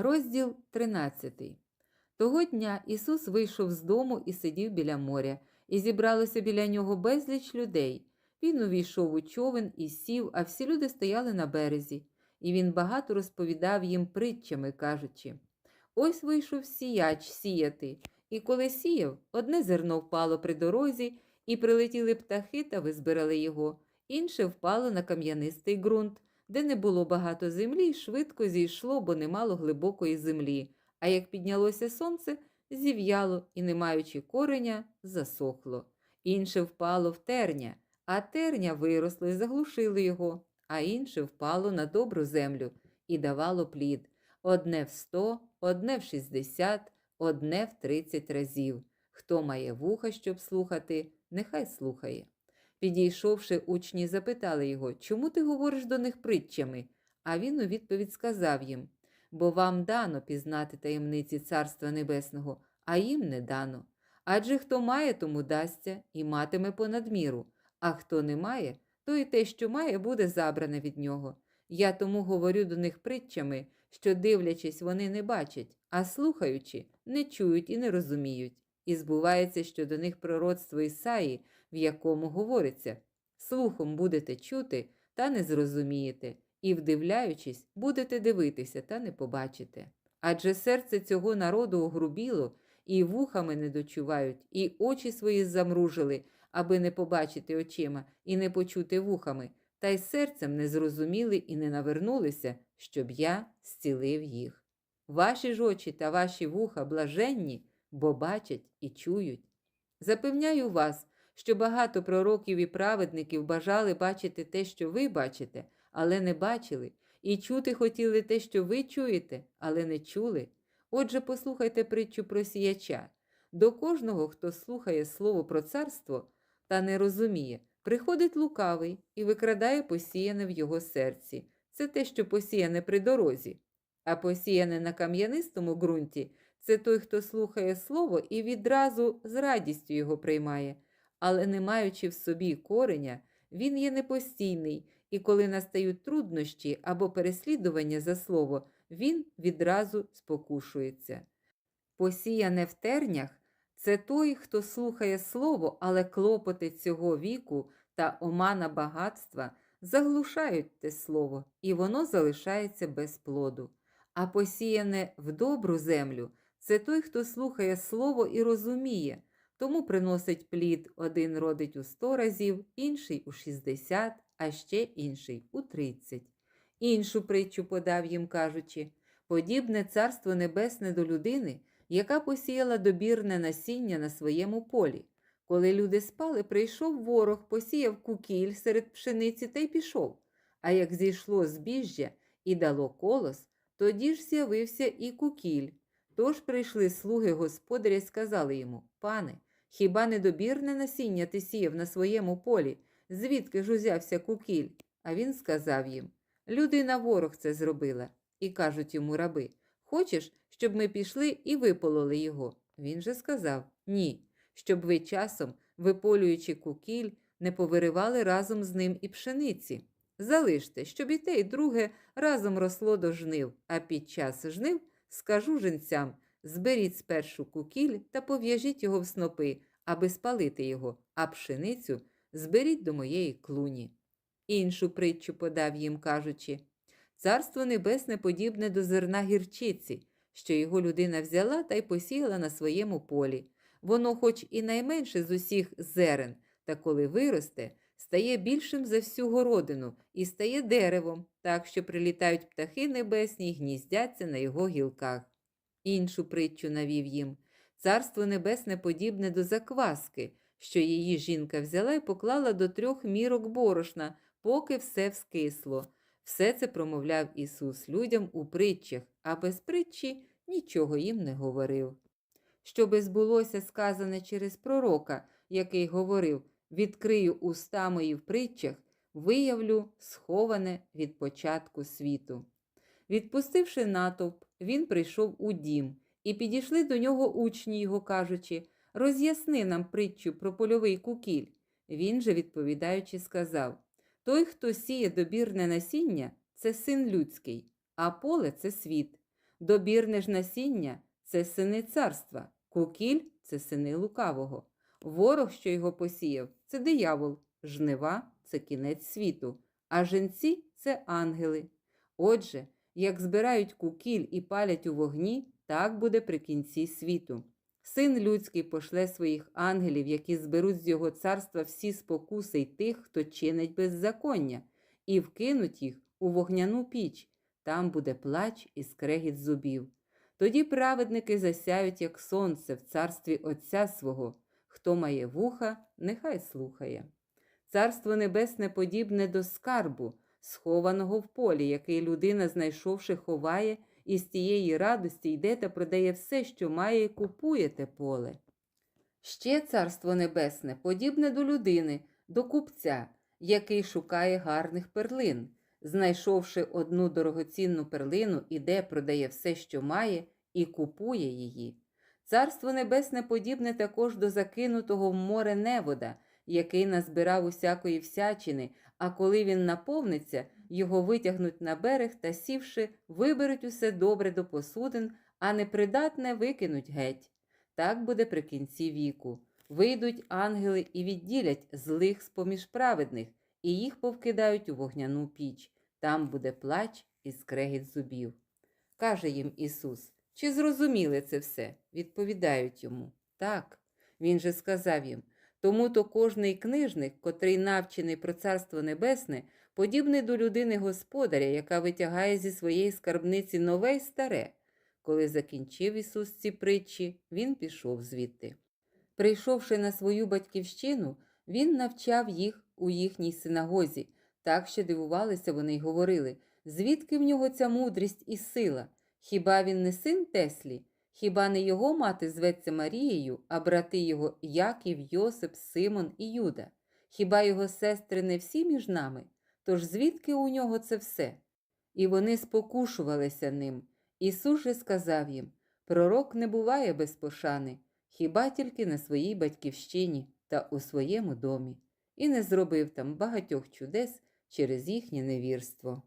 Розділ 13. Того дня Ісус вийшов з дому і сидів біля моря, і зібралося біля нього безліч людей. Він увійшов у човен і сів, а всі люди стояли на березі. І він багато розповідав їм притчами, кажучи: Ось вийшов сіяч сіяти, і коли сіяв, одне зерно впало при дорозі, і прилетіли птахи та визбирали його, інше впало на кам'янистий ґрунт, де не було багато землі, швидко зійшло, бо не мало глибокої землі. А як піднялося сонце, зів'яло і, не маючи кореня, засохло. Інше впало в терня, а терня виросло і заглушили його, а інше впало на добру землю і давало плід одне в сто, одне в шістдесят, одне в тридцять разів. Хто має вуха, щоб слухати, нехай слухає. Підійшовши, учні запитали його, чому ти говориш до них притчами? А він у відповідь сказав їм бо вам дано пізнати таємниці Царства Небесного, а їм не дано. Адже хто має, тому дасться і матиме понад міру, а хто не має, то і те, що має, буде забране від нього. Я тому говорю до них притчами, що, дивлячись, вони не бачать, а слухаючи, не чують і не розуміють. І збувається, що до них пророцтво Ісаї, в якому говориться слухом будете чути, та не зрозумієте, і, вдивляючись, будете дивитися та не побачите. Адже серце цього народу огрубіло, і вухами не дочувають, і очі свої замружили, аби не побачити очима і не почути вухами, та й серцем не зрозуміли і не навернулися, щоб я зцілив їх. Ваші ж очі та ваші вуха блаженні, бо бачать і чують. Запевняю вас, що багато пророків і праведників бажали бачити те, що ви бачите, але не бачили, і чути хотіли те, що ви чуєте, але не чули. Отже, послухайте притчу про сіяча. До кожного, хто слухає слово про царство та не розуміє, приходить лукавий і викрадає посіяне в його серці. Це те, що посіяне при дорозі, а посіяне на кам'янистому ґрунті це той, хто слухає слово і відразу з радістю його приймає, але не маючи в собі кореня, він є непостійний і коли настають труднощі або переслідування за слово, він відразу спокушується. Посіяне в тернях це той, хто слухає слово, але клопоти цього віку та омана багатства заглушають те слово, і воно залишається без плоду. А посіяне в добру землю це той, хто слухає слово і розуміє, тому приносить плід один родить у сто разів, інший у шістдесят, а ще інший у тридцять. Іншу притчу подав їм, кажучи подібне царство небесне до людини, яка посіяла добірне насіння на своєму полі. Коли люди спали, прийшов ворог, посіяв кукіль серед пшениці та й пішов. А як зійшло збіжжя і дало колос, тоді ж з'явився і кукіль. Тож прийшли слуги господаря і сказали йому Пане, хіба недобірне насіння ти сіяв на своєму полі? звідки ж узявся кукіль? А він сказав їм Людина ворог це зробила. І кажуть йому раби Хочеш, щоб ми пішли і випололи його? Він же сказав Ні, щоб ви часом, виполюючи кукіль, не повиривали разом з ним і пшениці. Залиште, щоб і те, і друге разом росло до жнив, а під час жнив скажу жінцям зберіть спершу кукіль та пов'яжіть його в снопи, аби спалити його, а пшеницю зберіть до моєї клуні. Іншу притчу подав їм, кажучи Царство Небесне подібне до зерна гірчиці, що його людина взяла та й посіяла на своєму полі. Воно, хоч і найменше з усіх зерен, та коли виросте, стає більшим за всю городину і стає деревом, так що прилітають птахи небесні й гніздяться на його гілках. Іншу притчу навів їм Царство Небесне подібне до закваски, що її жінка взяла і поклала до трьох мірок борошна, поки все вскисло. Все це промовляв Ісус людям у притчах, а без притчі нічого їм не говорив. Щоби збулося сказане через пророка, який говорив відкрию уста мої в притчах, виявлю сховане від початку світу. Відпустивши натовп, він прийшов у дім, і підійшли до нього учні його, кажучи Роз'ясни нам притчу про польовий кукіль. Він же, відповідаючи, сказав Той, хто сіє добірне насіння, це син людський, а поле це світ. Добірне ж насіння це сини царства, кукіль це сини лукавого. Ворог, що його посіяв, це диявол, жнива це кінець світу, а женці це ангели. Отже, як збирають кукіль і палять у вогні, так буде при кінці світу. Син людський пошле своїх ангелів, які зберуть з його царства всі спокуси й тих, хто чинить беззаконня, і вкинуть їх у вогняну піч. Там буде плач і скрегіт зубів. Тоді праведники засяють, як сонце, в царстві Отця свого. Хто має вуха, нехай слухає. Царство небесне подібне до скарбу, схованого в полі, який людина, знайшовши, ховає, і з тієї радості йде та продає все, що має, і купує те поле. Ще царство небесне подібне до людини, до купця, який шукає гарних перлин. Знайшовши одну дорогоцінну перлину, іде, продає все, що має, і купує її. Царство небесне подібне також до закинутого в море невода, який назбирав усякої всячини, а коли він наповниться, його витягнуть на берег та, сівши, виберуть усе добре до посудин, а непридатне викинуть геть. Так буде при кінці віку. Вийдуть ангели і відділять злих з-поміж праведних, і їх повкидають у вогняну піч. Там буде плач і скрегіт зубів. Каже їм Ісус, чи зрозуміли це все? Відповідають йому. Так. Він же сказав їм, тому то кожний книжник, котрий навчений про Царство Небесне, подібний до людини господаря, яка витягає зі своєї скарбниці нове й старе. Коли закінчив Ісус ці притчі, він пішов звідти. Прийшовши на свою батьківщину, він навчав їх у їхній синагозі, так що дивувалися вони й говорили, звідки в нього ця мудрість і сила? Хіба він не син Теслі? Хіба не його мати зветься Марією, а брати його Яків, Йосип, Симон і Юда? Хіба його сестри не всі між нами? Тож звідки у нього це все? І вони спокушувалися ним. Ісус же сказав їм: Пророк не буває без пошани, хіба тільки на своїй батьківщині та у своєму домі, і не зробив там багатьох чудес через їхнє невірство.